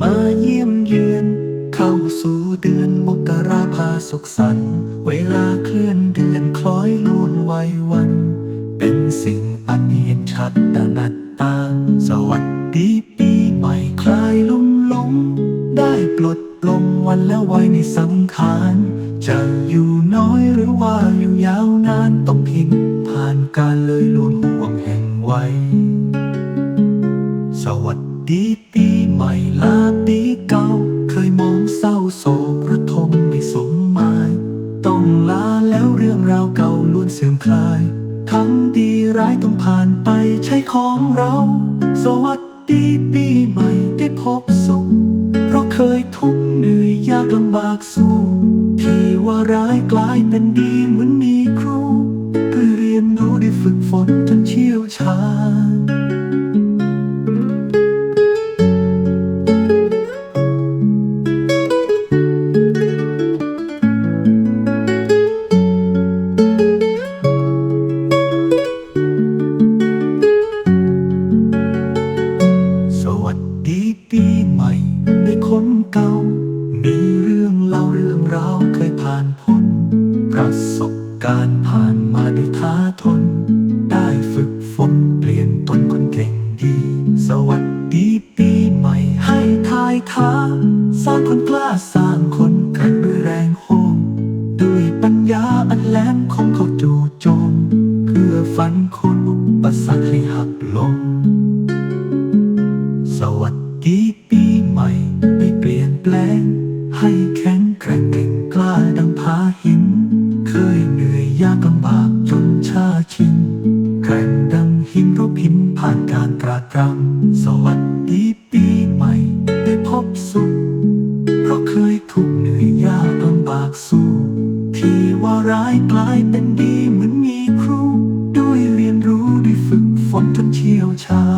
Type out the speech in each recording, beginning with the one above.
มาเยี่ยมเยือน เข้าสู่เดือนมกราพาสุขสันต์เวลาเคลื่อนเดือนคล้อยล่วนวัยวัน เป็นสิ่งอันเห็นชัดตานัดตา สวัสดีปีใหม่คลายลุ่มหลง ได้ปลดปลงวันและวัยในสังขารจะอยู่น้อยหรือว่าอยู่ยาวนานต้องพิงผ่านการเลยล้วนห่วงแห่งวัยสวัสดีปี หม่ลาปีเก่า เคยมองเศร้าโศกระทมไม่สมหมาย ต้องลาแล้วเรื่องราวเก่าล้วนเสื่อมคลาย ทั้งดีร้ายต้องผ่านไปใช่ของเรา สวัสดีปีใหม่ได้พบสุข เพราะเคยทุกข์เหนื่อยยากลำบากสู้ที่ว่าร้ายกลายเป็นดีเหมือนมีครูเพื่อเรียนรู้ได้ฝึกฝนจนเชี่ยวชาญานมาด้ท้าทน ได้ฝึกฝนเปลี่ยนตนคนเก่งดี สวัสดีปีใหม่ให้ทายท้า สร้างคนกล้าสร้างคนแกร่งด้วยแรงโหมด้วยปัญญาอันแหลมของเขาจู่โจม เพื่อฝันคนอุปสรรคให้หักลงสวัสดี หินเพราะพินผ่านการตรากตรำสวัสดีปีใหม่ ได้พบสุข เพราะเคยทุกเหนื่อยยากลำบากสู้ ที่ว่าร้ายกลายเป็นดีเหมือนมีครู ด้วยเรียนรู้ด้วยฝึกฝนจนเชี่ยวชาญ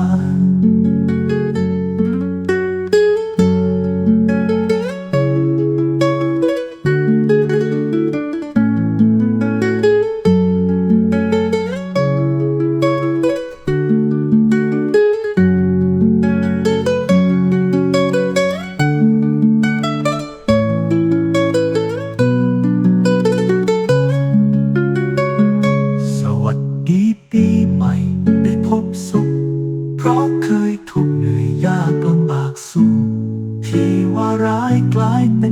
เพราะเคยทุกเหนื่อยยากลำบากสู้ที่ว่าร้ายกลายเป็น